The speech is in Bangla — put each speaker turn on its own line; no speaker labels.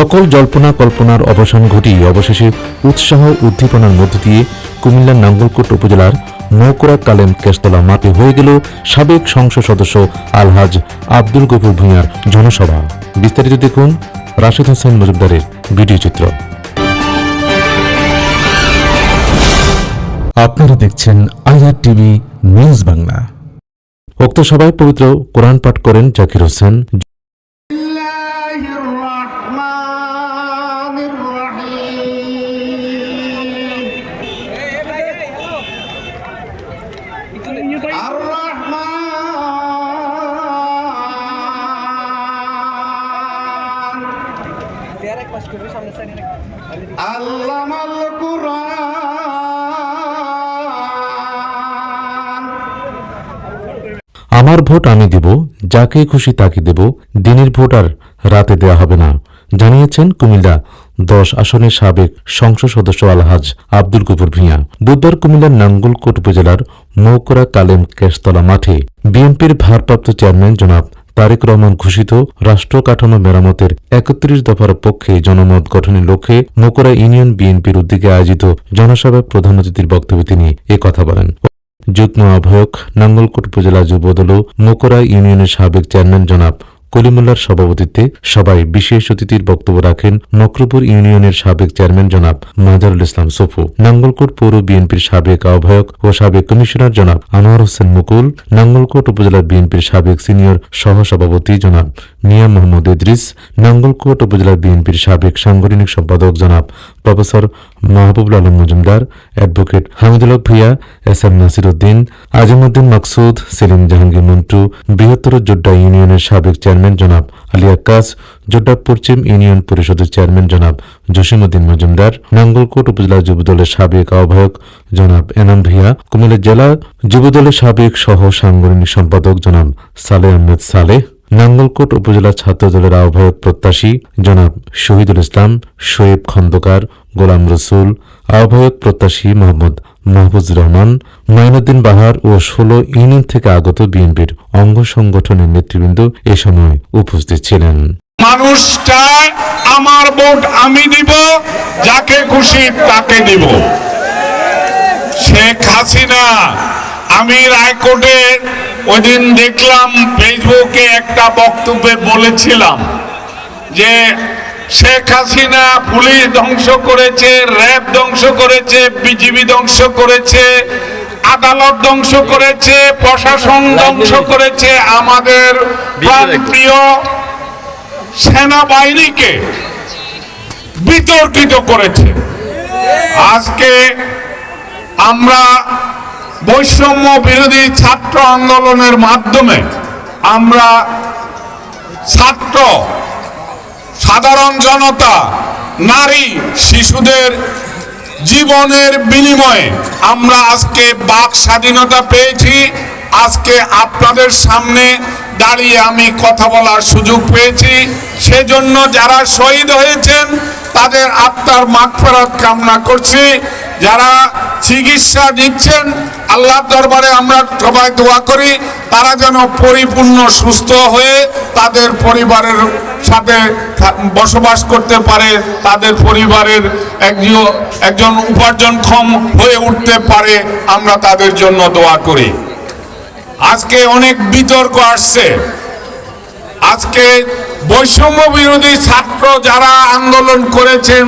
সকল জল্পনা কল্পনার অবসান ঘটিয়ে অবশেষে উৎসাহ উদ্দীপনার মধ্য দিয়ে কুমিল্লার নাঙ্গলকোট উপজেলার মৌকরা কালেম কেস্তলা মাঠে হয়ে গেল সাবেক সংসদ সদস্য আলহাজ আব্দুল গফুর ভূঁইয়ার জনসভা। বিস্তারিত দেখুন রাশেদ হোসেন মজুমদারের ভিডিও চিত্র। আপনারা দেখছেন আইআর টিভি নিউজ বাংলা। উক্ত সভায় পবিত্র কোরআন পাঠ করেন জাকির হোসেন। আমার ভোট আমি দেব যাকে খুশি তাকে দেব দিনের ভোট আর রাতে দেয়া হবে না। জানিয়েছেন কুমিল্লা দশ আসনের সাবেক সংসদ সদস্য আলহাজ আব্দুল কুপুর ভিয়া। বুধবার কুমিল্লার নাঙ্গলকোট উপজেলার মৌকরা কালেম কেশতলা মাঠে বিএনপির ভারপ্রাপ্ত চেয়ারম্যান জনাব তারেক রহমান ঘোষিত রাষ্ট্র কাঠামো মেরামতের একত্রিশ দফার পক্ষে জনমত গঠনের লক্ষ্যে মোকরা ইউনিয়ন বিএনপির উদ্যোগে আয়োজিত জনসভায় প্রধান অতিথির বক্তব্যে তিনি কথা বলেন। যুগ্ম আহ্বায়ক নাঙ্গলকোট উপজেলা যুবদল মোকরা ইউনিয়নের সাবেক চেয়ারম্যান জনাব কলিমুল্লার সভাপতিত্বে সবাই বিশেষ অতিথির বক্তব্য রাখেন মকরপুর ইউনিয়নের সাবেক চেয়ারম্যান জনাব মাজারুল ইসলাম সফু, নাঙ্গলকোট পৌর বিএনপির সাবেক আহ্বায়ক ও সাবেক কমিশনার জনাব আনোয়ার হোসেন মুকুল, নাঙ্গলকোট উপজেলা বিএনপির সাবেক সিনিয়র সহসভাপতি জনাব মিয়া মোহাম্মদ ইদ্রিস নাঙ্গলকোট উপজেলা বিএনপির সাবেক সাংগঠনিক সম্পাদক জনাব professor Mahbubul Alam Majumdar, advocate Hamidul Bhuiyan, S M Nasir Uddin Azimuddin Maksud, Selim Jahangir Montu, বৃহত্তর জোড্ডা ইউনিয়নের সাবেক চেয়ারম্যান জনাব আলী আক্কাস জোড্ডা পশ্চিম ইউনিয়ন পরিষদের চেয়ারম্যান জনাব জসিমুদ্দিন মজুমদার, নাঙ্গলকোট উপজেলা যুবদলের সাবেক আহ্বায়ক জনাব এনাম ভুইয়া, কুমিল্লা জেলা যুবদলের সাবেক সহ সাংগঠনিক সম্পাদক জনাব সালে আহমেদ সালেহ নাঙ্গলকোট উপজেলা ছাত্র দলের আহ্বায়ক প্রত্যাশী জনাব শহীদুল ইসলাম, শোয়েব খন্দকার, গোলাম রসুল, আহ্বায়ক প্রত্যাশী মোহাম্মদ মাহফুজুর রহমান মাইনুদ্দিন বাহার ও ষোলো ইউনিয়ন থেকে আগত বিএনপির অঙ্গ সংগঠনের নেতৃবৃন্দ এ সময় উপস্থিত ছিলেন।
মানুষ চায় আমার ভোট আমি দিব, যাকে খুশি তাকে দিব। শেখ হাসিনা, আমি রায়কোটে ওই দিন দেখলাম, ফেসবুকে একটা বক্তব্যে বলেছিলাম যে শেখ হাসিনা পুলিশ ধ্বংস করেছে র্যাব ধ্বংস করেছে বিজিবি ধ্বংস করেছে আদালত ধ্বংস করেছে প্রশাসন ধ্বংস করেছে। আমাদের প্রিয় সেনাবাহিনীকে বিতর্কিত করেছে। আজকে আমরা বৈষম্য বিরোধী ছাত্র আন্দোলনের মাধ্যমে আমরা ছাত্র সাধারণ জনতা, নারী, শিশুদের জীবনের বিনিময়ে আমরা আজকে বাক স্বাধীনতা পেয়েছি। আজকে আপনাদের সামনে দাঁড়িয়ে আমি কথা বলার সুযোগ পেয়েছি। সেজন্য যারা শহীদ হয়েছেন, তাদের আত্মার মাগফেরাত কামনা করছি। যারা চিকিৎসা দিচ্ছেন আল্লাহর দরবারে আমরা সবাই দোয়া করি। তারা যেন পরিপূর্ণ সুস্থ হয়ে তাদের পরিবারের সাথে বসবাস করতে পারে, তাদের পরিবারের একজন উপার্জনক্ষম হয়ে উঠতে পারে, আমরা তাদের জন্য দোয়া করি। আজকে অনেক বিতর্ক আসছে। আজকে বৈষম্য বিরোধী ছাত্র যারা আন্দোলন করেছেন